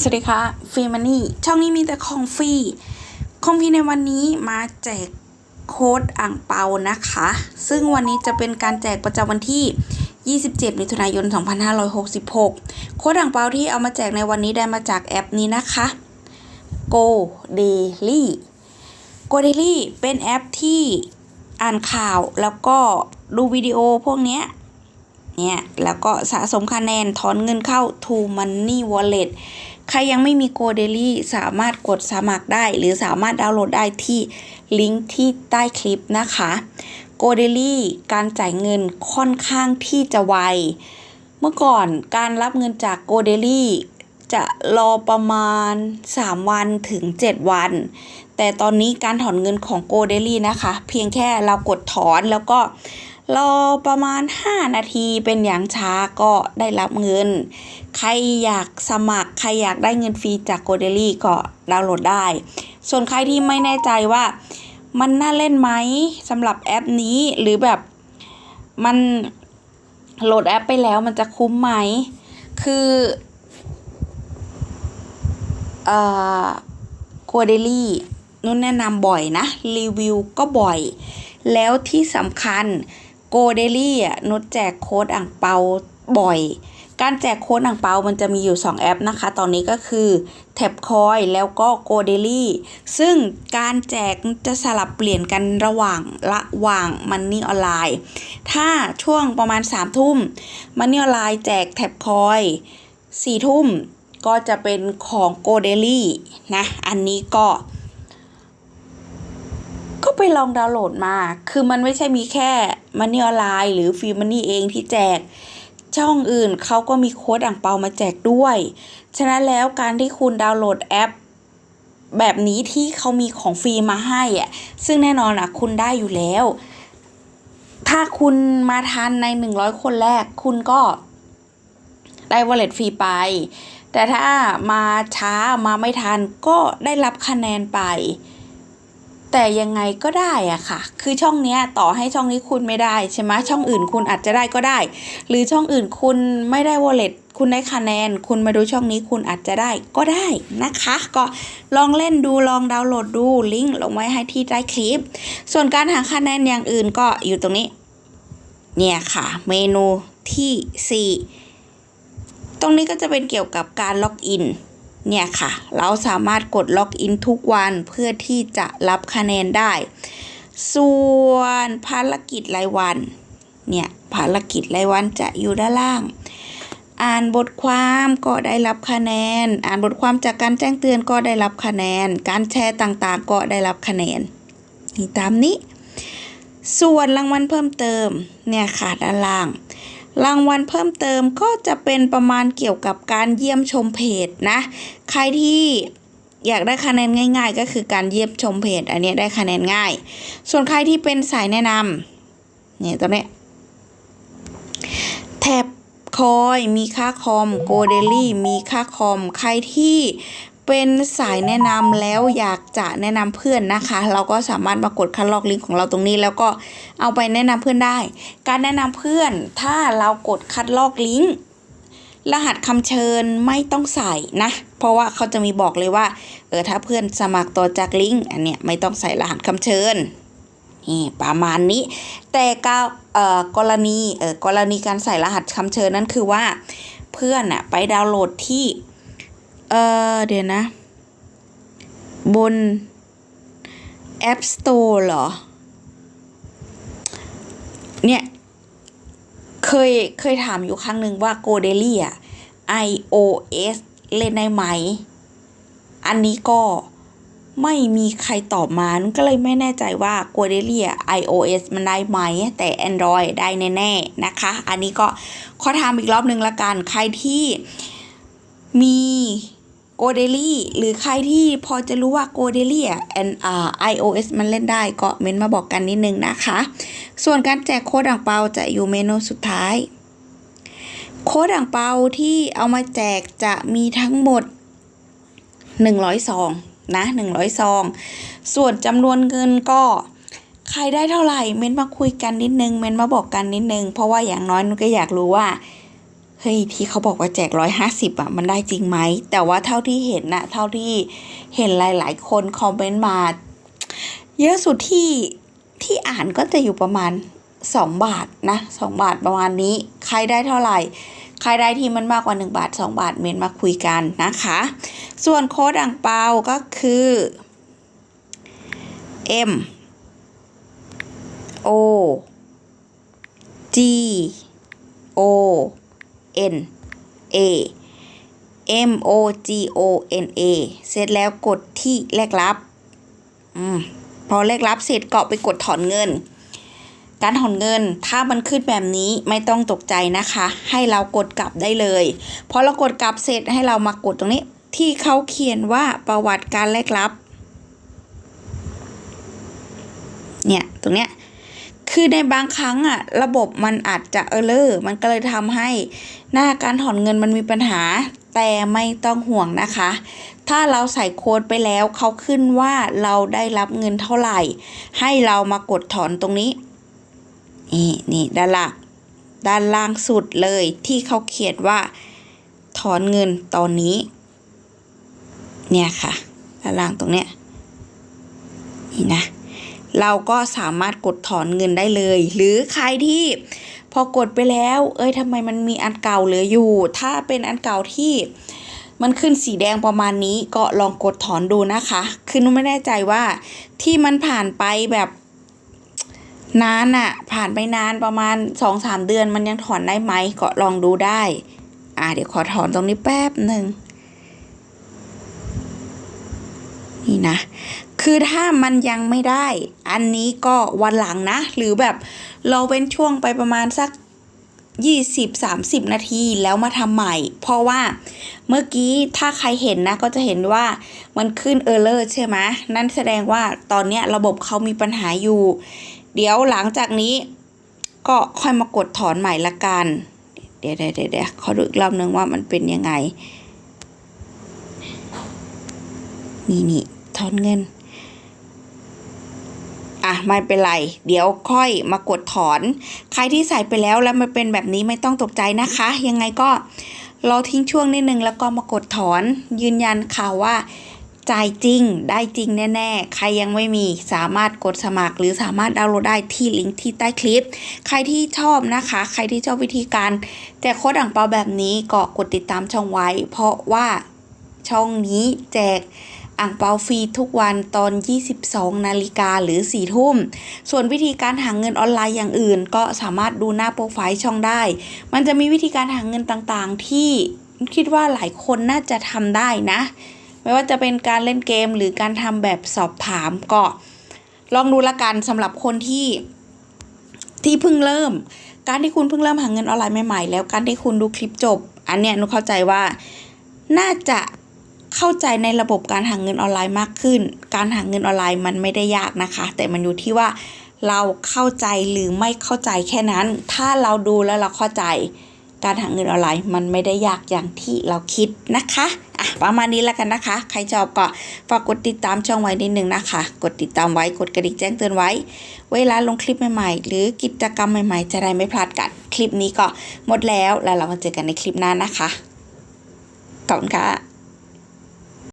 สวัสดีค่ะฟรีมันนี่ช่องนี้มีแต่ของฟรีของฟรีในวันนี้มาแจกโค้ดอ่างเปานะคะ ซึ่งวันนี้จะเป็นการแจกประจำวันที่ 27 มิถุนายน 2566 โค้ดอ่างเปาที่เอามาแจกในวันนี้ได้มาจากแอปนี้นะคะ Go Daily Go Daily เป็นแอปที่อ่านข่าวแล้วก็ดูวิดีโอพวกเนี้ยเนี่ย แล้วก็สะสมคะแนนถอนเงินเข้า To Money Wallet ใครยังไม่มี Go Daily สามารถกดสมัครได้ หรือสามารถดาวน์โหลดได้ที่ลิงก์ที่ใต้คลิปนะคะ Go Daily การจ่ายเงินค่อนข้างที่จะไว เมื่อก่อนการรับเงินจาก Go Daily จะรอประมาณ 3 วันถึง 7 วัน แต่ตอนนี้การถอนเงินของ Go Daily นะคะ เพียงแค่เรากดถอนแล้วก็ รอประมาณ 5 นาทีเป็นอย่างช้าก็ได้รับเงิน ใครอยากสมัคร ใครอยากได้เงินฟรีจาก Go Daily ก็ดาวน์โหลดได้ ส่วนใครที่ไม่แน่ใจว่ามันน่าเล่นไหมสำหรับแอปนี้หรือแบบมันโหลดแอปไปแล้วมันจะคุ้มไหม คือเอ่อ Go Daily นุ่นแนะนำบ่อยนะ รีวิวก็บ่อย แล้วที่สำคัญ Go Daily อะนุชแจกโค้ดอ่างเปาบ่อย การแจกโค้ดอ่างเปามันจะมีอยู่ 2 แอปนะคะ ตอนนี้ก็คือ t a p c o i แล้วก็ Go Daily ซึ่งการแจกจะสลับเปลี่ยนกันระหว่างระหว่าง Money Online ถ้าช่วงประมาณ3ทุ่ม Money Online แจก t a p c o i 4ทุ่มก็จะเป็นของ Go Daily นะ อันนี้ก็ ก็ไปลองดาวน์โหลดมา คือมันไม่ใช่มีแค่มันนี่ออนไลน์ หรือฟรีมันนี่เองที่แจก ช่องอื่นเขาก็มีโค้ดอ่างเปามาแจกด้วย ฉะนั้นแล้วการที่คุณดาวน์โหลดแอป แบบนี้ที่เขามีของฟรีมาให้อะซึ่งแน่นอนอะคุณได้อยู่แล้ว ถ้าคุณมาทันใน 100 คนแรก คุณก็ได้วอลเล็ตฟรีไป แต่ถ้ามาช้ามาไม่ทันก็ได้รับคะแนนไป แต่ยังไงก็ได้อะค่ะ คือช่องเนี้ยต่อให้ช่องนี้คุณไม่ได้ใช่ไหมช่องอื่นคุณอาจจะได้ก็ได้ หรือช่องอื่นคุณไม่ได้วอลเล็ตคุณได้คะแนน คุณมาดูช่องนี้คุณอาจจะได้ก็ได้นะคะ ก็ลองเล่นดูลองดาวน์โหลดดูลิงก์ลงไว้ให้ที่ใต้คลิป ส่วนการหาคะแนนอย่างอื่นก็อยู่ตรงนี้ เนี่ยค่ะ เมนูที่ 4 ตรงนี้ก็จะเป็นเกี่ยวกับการล็อกอิน เนี่ยค่ะ เราสามารถกดล็อกอินทุกวันเพื่อที่จะรับคะแนนได้ ส่วนภารกิจรายวัน เนี่ยภารกิจรายวันจะอยู่ด้านล่าง อ่านบทความก็ได้รับคะแนน อ่านบทความจากการแจ้งเตือนก็ได้รับคะแนน การแชร์ต่างๆ ก็ได้รับคะแนนนี่ตามนี้ ส่วนรางวัลเพิ่มเติมเนี่ยค่ะด้านล่าง รางวัลเพิ่มเติมก็จะเป็นประมาณเกี่ยวกับการเยี่ยมชมเพจนะ ใครที่อยากได้คะแนนง่าย ๆ ก็คือการเยี่ยมชมเพจ อันนี้ได้คะแนนง่าย ส่วนใครที่เป็นสายแนะนำเนี่ยตรงนี้แท็บคอย มีค่าคอม โกเดลี่ มีค่าคอม ใครที่ เป็นสายแนะนำแล้วอยากจะแนะนำเพื่อนนะคะ เราก็สามารถมากดคัดลอกลิงก์ของเราตรงนี้ แล้วก็เอาไปแนะนำเพื่อนได้ การแนะนำเพื่อนถ้าเรากดคัดลอกลิงก์รหัสคำเชิญไม่ต้องใส่นะ เพราะว่าเขาจะมีบอกเลยว่าเออถ้าเพื่อนสมัครต่อจากลิงก์อันเนี้ยไม่ต้องใส่รหัสคำเชิญนี่ประมาณนี้ แต่กาเอ่อกรณีเอ่อกรณีการใส่รหัสคำเชิญนั่นคือว่า เพื่อนอะไปดาวน์โหลดที่ เออเดี๋ยวนะ บน App Store เหรอ เนี่ย เคย เคยถามอยู่ครั้งหนึ่งว่า Go Daily อะ iOS เล่นได้ไหม อันนี้ก็ไม่มีใครตอบมานก็เลยไม่แน่ใจว่า Go Daily อะ iOS มันได้ไหม แต่ Android ได้แน่ๆนะคะ อันนี้ก็ขอถามอีกรอบหนึ่งละกัน ใครที่มี Go Daily หรือใครที่พอจะรู้ว่า Go Daily อะ and อ่า iOS มันเล่นได้ก็เม้นมาบอกกันนิดนึงนะคะ ส่วนการแจกโค้ดอ่างเปาจะอยู่เมนูสุดท้าย โค้ดอ่างเปาที่เอามาแจกจะมีทั้งหมด 100ซองนะ100ซองส่วนจำนวนเงินก็ใครได้เท่าไหร่เม้นมาคุยกันนิดนึงเม้นมาบอกกันนิดนึง เพราะว่าอย่างน้อยนุก็อยากรู้ว่า เฮ้ยที่เขาบอกว่าแจกร้อยห้าสิบอะมันได้จริงไหม แต่ว่าเท่าที่เห็นน่ะเท่าที่เห็นหลาย ๆ คนคอมเมนต์มาเยอะสุดที่ที่อ่านก็จะอยู่ประมาณสองบาทนะสองบาทประมาณนี้ ใครได้เท่าไหร่ ใครได้ที่มันมากกว่าหนึ่งบาทสองบาทเมนมาคุยกันนะคะ ส่วนโค้ดอ่างเปาก็คือ M O G O N A M O G O N A เสร็จแล้วกดที่แลกรับอืมพอแลกรับเสร็จก็ไปกดถอนเงิน การถอนเงินถ้ามันขึ้นแบบนี้ไม่ต้องตกใจนะคะ ให้เรากดกลับได้เลยพอเรากดกลับเสร็จให้เรามากดตรงนี้ ที่เขาเขียนว่าประวัติการแลกรับ เนี่ยตรงเนี้ย คือในบางครั้งอะระบบมันอาจจะเออเลอร์มันก็เลยทำให้หน้าการถอนเงินมันมีปัญหา แต่ไม่ต้องห่วงนะคะ ถ้าเราใส่โค้ดไปแล้วเขาขึ้นว่าเราได้รับเงินเท่าไหร่ ให้เรามากดถอนตรงนี้ นี่นี่ด้านล่างด้านล่างสุดเลยที่เขาเขียนว่า ถอนเงินตอนนี้ เนี่ยค่ะด้านล่างตรงเนี้ยนี่นะ เราก็สามารถกดถอนเงินได้เลย หรือใครที่พอกดไปแล้ว เอ้ยทำไมมันมีอันเก่าเหลืออยู่ ถ้าเป็นอันเก่าที่มันขึ้นสีแดงประมาณนี้ก็ลองกดถอนดูนะคะ คือนุไม่แน่ใจว่าที่มันผ่านไปแบบนานอะผ่านไปนานประมาณสองสามเดือนมันยังถอนได้ไหมก็ลองดูได้ อ่าเดี๋ยวขอถอนตรงนี้แป๊บหนึ่งนี่นะ คือถ้ามันยังไม่ได้ อันนี้ก็วันหลังนะ หรือแบบเราเป็นช่วงไปประมาณสัก 20-30 นาทีแล้วมาทำใหม่ เพราะว่าเมื่อกี้ถ้าใครเห็นนะก็จะเห็นว่ามันขึ้นเออร์เลอร์ใช่ไหมนั่นแสดงว่าตอนนี้ระบบเขามีปัญหาอยู่ เดี๋ยวหลังจากนี้ก็ค่อยมากดถอนใหม่ละกัน เดี๋ยวเดี๋ยวเดี๋ยวเขอดูอีกรอบนึงว่ามันเป็นยังไง นี่นี่ถอนเงิน ไม่เป็นไร เดี๋ยวค่อยมากดถอน ใครที่ใส่ไปแล้วแล้วมันเป็นแบบนี้ไม่ต้องตกใจนะคะ ยังไงก็รอทิ้งช่วงนิดนึงแล้วก็มากดถอน ยืนยันค่ะว่าจ่ายจริงได้จริงแน่ ๆ ใครยังไม่มีสามารถกดสมัคร หรือสามารถดาวน์โหลดได้ที่ลิงก์ที่ใต้คลิป ใครที่ชอบนะคะ ใครที่ชอบวิธีการแจกโค้ดอ่างเปาแบบนี้ก็กดติดตามช่องไว้ เพราะว่าช่องนี้แจก อ่างเปาฟรีทุกวันตอน 22 นาฬิกาหรือ 4 ทุ่ม ส่วนวิธีการหาเงินออนไลน์อย่างอื่น ก็สามารถดูหน้าโปรไฟล์ช่องได้ มันจะมีวิธีการหาเงินต่างๆ ที่คิดว่าหลายคนน่าจะทำได้นะ ไม่ว่าจะเป็นการเล่นเกมหรือการทำแบบสอบถามก็ลองดูละกันสำหรับคนที่ที่เพิ่งเริ่ม การที่คุณเพิ่งเริ่มหาเงินออนไลน์ใหม่ๆ แล้วการที่คุณดูคลิปจบ อันเนี้ยนุเข้าใจว่าน่าจะ เข้าใจในระบบการหาเงินออนไลน์มากขึ้น การหาเงินออนไลน์มันไม่ได้ยากนะคะ แต่มันอยู่ที่ว่าเราเข้าใจหรือไม่เข้าใจแค่นั้น ถ้าเราดูแล้วเราเข้าใจ การหาเงินออนไลน์มันไม่ได้ยากอย่างที่เราคิดนะคะอะประมาณนี้แล้วกันนะคะ ใครชอบก็ฝากกดติดตามช่องไว้นิดนึงนะคะ กดติดตามไว้ กดกระดิ่งแจ้งเตือนไว้ เวลาลงคลิปใหม่ๆ หรือกิจกรรมใหม่ๆ จะได้ไม่พลาดกัน คลิปนี้ก็หมดแล้ว แล้วเรามาเจอกันในคลิปหน้านะคะ ขอบคุณค่ะ